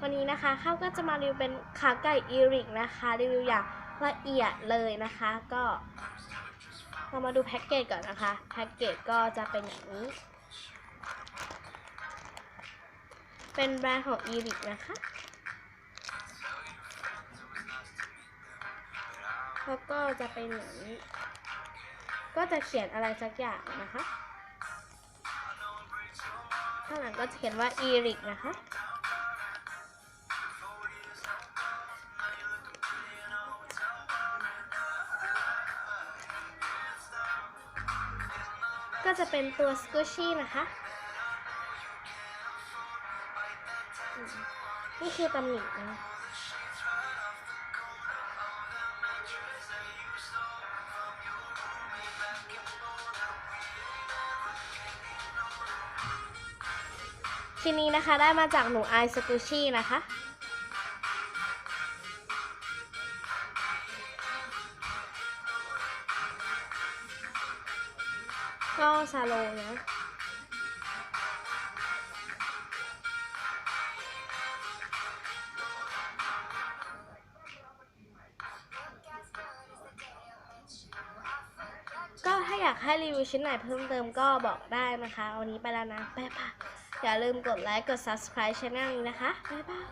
วันนี้นะคะข้าวก็จะมารีวิวเป็นขาไก่อีริกนะคะรีวิวอย่างละเอียดเลยนะคะ ก็เรามาดูแพ็กเกจก่อนนะคะแพ็กเกจก็จะเป็นอย่างนี้ เป็นแบรนด์ของอีริกนะคะแล้วก็จะเป็นอย่างนี้ ก็จะเขียนอะไรสักอย่างนะคะ ข้างหลังก็จะเขียนว่าอีริกนะคะ ก็จะเป็นตัวสกูชี่นะคะ นี่คือตำหนินะชิ้นนี้นะคะได้มาจากหนูไอสกูชี่นะคะ ก็ซาโลนะก็ถ้าอยากให้รีวิวชิ้นไหนเพิ่มเติมก็บอกได้นะคะวันนี้ไปแล้วนะ บ๊ายบาย อย่าลืมกดไลค์ กด subscribe ช่องนี้นะคะ บ๊ายบาย